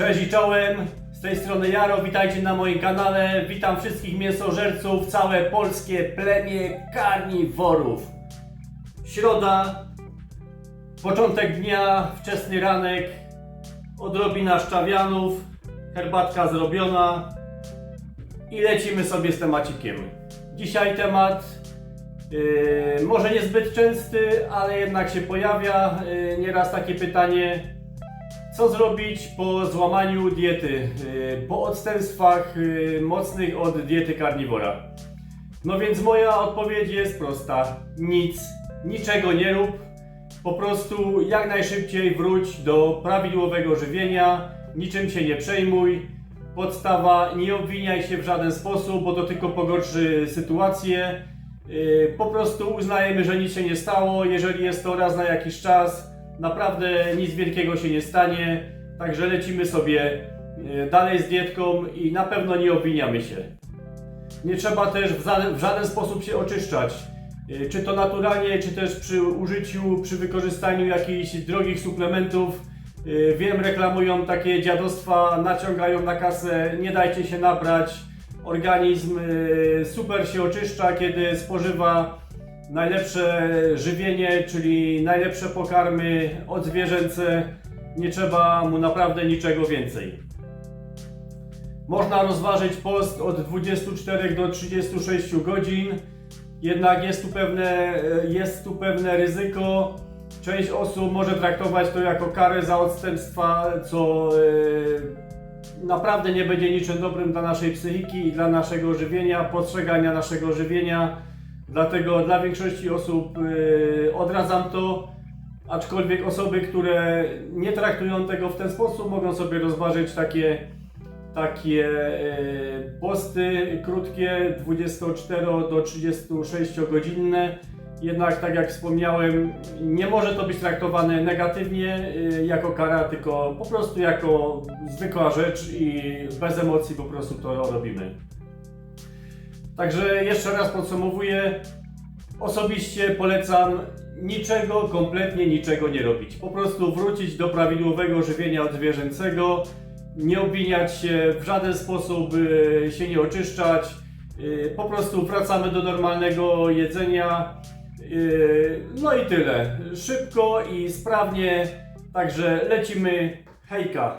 Cześć i czołem, z tej strony Jaro, witajcie na moim kanale. Witam wszystkich mięsożerców, całe polskie plemię karniworów. Środa, początek dnia, wczesny ranek, odrobina szczawianów, herbatka zrobiona. I lecimy sobie z temacikiem. Dzisiaj temat Yy, może niezbyt częsty, ale jednak się pojawia. Yy, nieraz takie pytanie, co zrobić po złamaniu diety, yy, po odstępstwach yy, mocnych od diety karniwora? No więc moja odpowiedź jest prosta. Nic, niczego nie rób. Po prostu jak najszybciej wróć do prawidłowego żywienia, niczym się nie przejmuj. Podstawa, nie obwiniaj się w żaden sposób, bo to tylko pogorszy sytuację. Yy, Po prostu uznajemy, że nic się nie stało. Jeżeli jest to raz na jakiś czas, naprawdę nic wielkiego się nie stanie. Także lecimy sobie yy, dalej z dietką i na pewno nie obwiniamy się. Nie trzeba też w żaden, sposób się oczyszczać. Yy, Czy to naturalnie, czy też przy użyciu, przy wykorzystaniu jakichś drogich suplementów. Yy, Wiem, reklamują takie dziadostwa, naciągają na kasę, nie dajcie się nabrać. Organizm super się oczyszcza, kiedy spożywa najlepsze żywienie, czyli najlepsze pokarmy odzwierzęce. Nie trzeba mu naprawdę niczego więcej. Można rozważyć post od 24 do 36 godzin, jednak jest tu pewne, jest tu pewne ryzyko. Część osób może traktować to jako karę za odstępstwa, co e, naprawdę nie będzie niczym dobrym dla naszej psychiki i dla naszego żywienia, postrzegania naszego żywienia. Dlatego dla większości osób e, odradzam to. Aczkolwiek osoby, które nie traktują tego w ten sposób, mogą sobie rozważyć takie takie e, posty krótkie, 24 do 36 godzinne. Jednak, tak jak wspomniałem, nie może to być traktowane negatywnie e, jako kara, tylko po prostu jako zwykła rzecz i bez emocji po prostu to robimy. Także jeszcze raz podsumowuję. Osobiście polecam niczego, kompletnie niczego nie robić. Po prostu wrócić do prawidłowego żywienia odzwierzęcego, nie obwiniać się, w żaden sposób y, się nie oczyszczać. Y, po prostu wracamy do normalnego jedzenia. Y, no i tyle. Szybko i sprawnie. Także lecimy. Hejka.